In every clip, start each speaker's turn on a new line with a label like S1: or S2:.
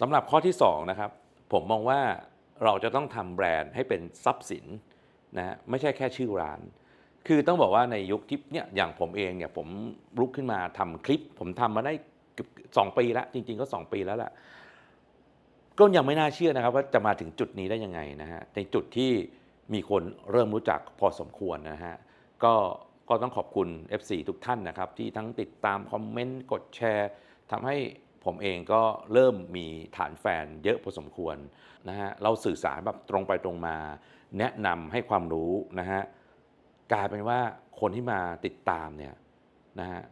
S1: สำหรับข้อที่2นะครับผมมองว่าเราจะต้องทำแบรนด์ให้เป็นทรัพย์สินนะฮะไม่ใช่แค่ชื่อร้าน คือต้องบอกว่าในยุคที่เนี่ยอย่างผมเองเนี่ยผมลุกขึ้นมาทำคลิป ผมทำมาได้เกือบสองปีแล้ว จริง ๆ ก็ 2 ปีแล้วแหละก็ยังไม่น่าเชื่อนะครับว่าจะมาถึงจุดนี้ได้ยังไงนะฮะในจุดที่มีคนเริ่มรู้จักพอสมควรนะฮะก็ก็ต้องขอบคุณ FC ทุกท่านนะครับ ที่ทั้งติดตามคอมเมนต์กดแชร์ทำให้ ผมเองก็เริ่มมีฐานแฟนเยอะพอสมควรนะฮะเราสื่อสารแบบตรงไปตรงมา แนะนำให้ความรู้นะฮะกลายเป็นว่าคนที่มาติดตามเนี่ยนะฮะ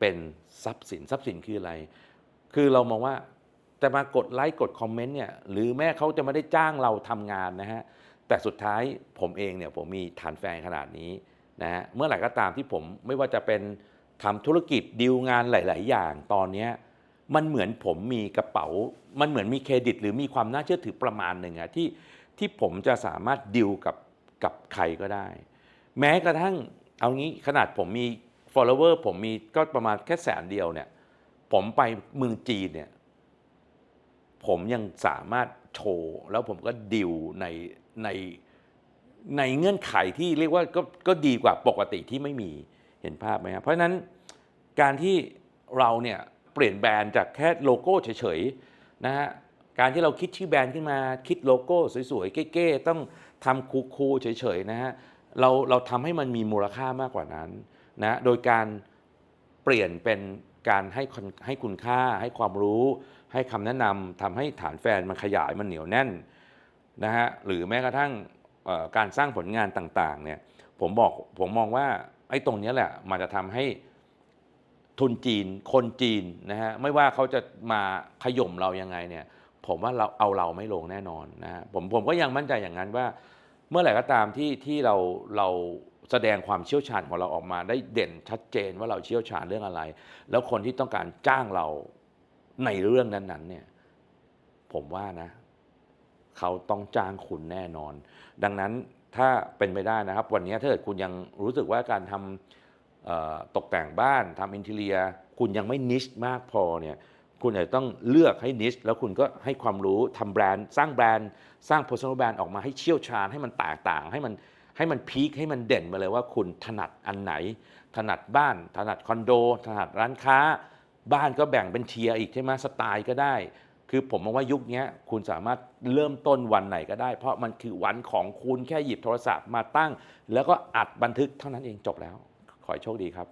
S1: เป็นทรัพย์สินทรัพย์สินคืออะไร คือเรามองว่าจะมากดไลค์กดคอมเมนต์เนี่ยหรือแม้เขาจะไม่ได้จ้างเราทำงานนะฮะแต่สุดท้ายผมเองเนี่ยผมมีฐานแฟนขนาดนี้นะฮะเมื่อไหร่ก็ตามที่ผมไม่ว่าจะเป็นทำธุรกิจดีลงานหลาย ๆ อย่างตอนนี้ มันเหมือนผมมีกระเป๋า มันเหมือนมีเครดิต หรือมีความน่าเชื่อถือประมาณหนึ่งอะที่ที่ผมจะสามารถดิวกับกับใครก็ได้ แม้กระทั่งเอางี้ขนาดผมมี follower ผมมีก็ประมาณแค่แสนเดียวเนี่ย ผมไปเมืองจีนเนี่ย ผมยังสามารถโชว์ แล้วผมก็ดิวในในในเงื่อนไขที่เรียกว่าก็ก็ดีกว่าปกติที่ไม่มีเห็นภาพไหมครับเพราะฉะนั้นการที่เราเนี่ย เปลี่ยนแบรนด์จากแค่โลโก้เฉยๆนะฮะการที่เราคิดชื่อแบรนด์ขึ้นมาคิดโลโก้สวยๆเก๋ๆต้องทำคูลๆเฉยๆนะฮะเราเราทำให้มันมีมูลค่ามากกว่านั้นนะโดยการเปลี่ยนเป็นการให้คุณให้คุณค่า ให้ความรู้ ให้คำแนะนำทำให้ฐานแฟนมันขยายมันเหนียวแน่นนะฮะหรือแม้กระทั่งการสร้างผลงานต่างๆเนี่ยผมบอกผมมองว่าไอ้ตรงนี้แหละมันจะทำให้ ทุนจีน คนจีนนะฮะไม่ว่าเขาจะมาขย่มเรายังไงเนี่ย ผมว่าเราเอาเราไม่ลงแน่นอนนะฮะผมผมก็ยังมั่นใจอย่างนั้นว่า เมื่อไหร่ก็ตามที่ที่เราเราแสดงความเชี่ยวชาญของเราออกมาได้เด่นชัดเจนว่าเราเชี่ยวชาญเรื่องอะไร แล้วคนที่ต้องการจ้างเราในเรื่องนั้นๆ เนี่ย ผมว่านะ เขาต้องจ้างคุณแน่นอน ดังนั้นถ้าเป็นไปได้นะครับ วันนี้ถ้าเกิดคุณยังรู้สึกว่าการทำ ตกแต่งบ้านทำอินเทเรีย คุณยังไม่นิชมากพอเนี่ยคุณอาจจะต้องเลือกให้นิชแล้วคุณก็ให้ความรู้ทำแบรนด์ สร้างแบรนด์ สร้าง personal brand ออกมาให้เชี่ยวชาญให้มันแตกต่าง ให้มันให้มันพีคให้มันเด่นมาเลยว่าคุณถนัดอันไหน ถนัดบ้าน ถนัดคอนโด ถนัดร้านค้า บ้านก็แบ่งเป็นเทียร์อีกใช่ไหมสไตล์ก็ได้ คือผมมองว่ายุคนี้คุณสามารถเริ่มต้นวันไหนก็ได้ เพราะมันคือวันของคุณแค่หยิบโทรศัพท์มาตั้ง แล้วก็อัดบันทึกเท่านั้นเองจบแล้ว ขอให้โชคดีครับ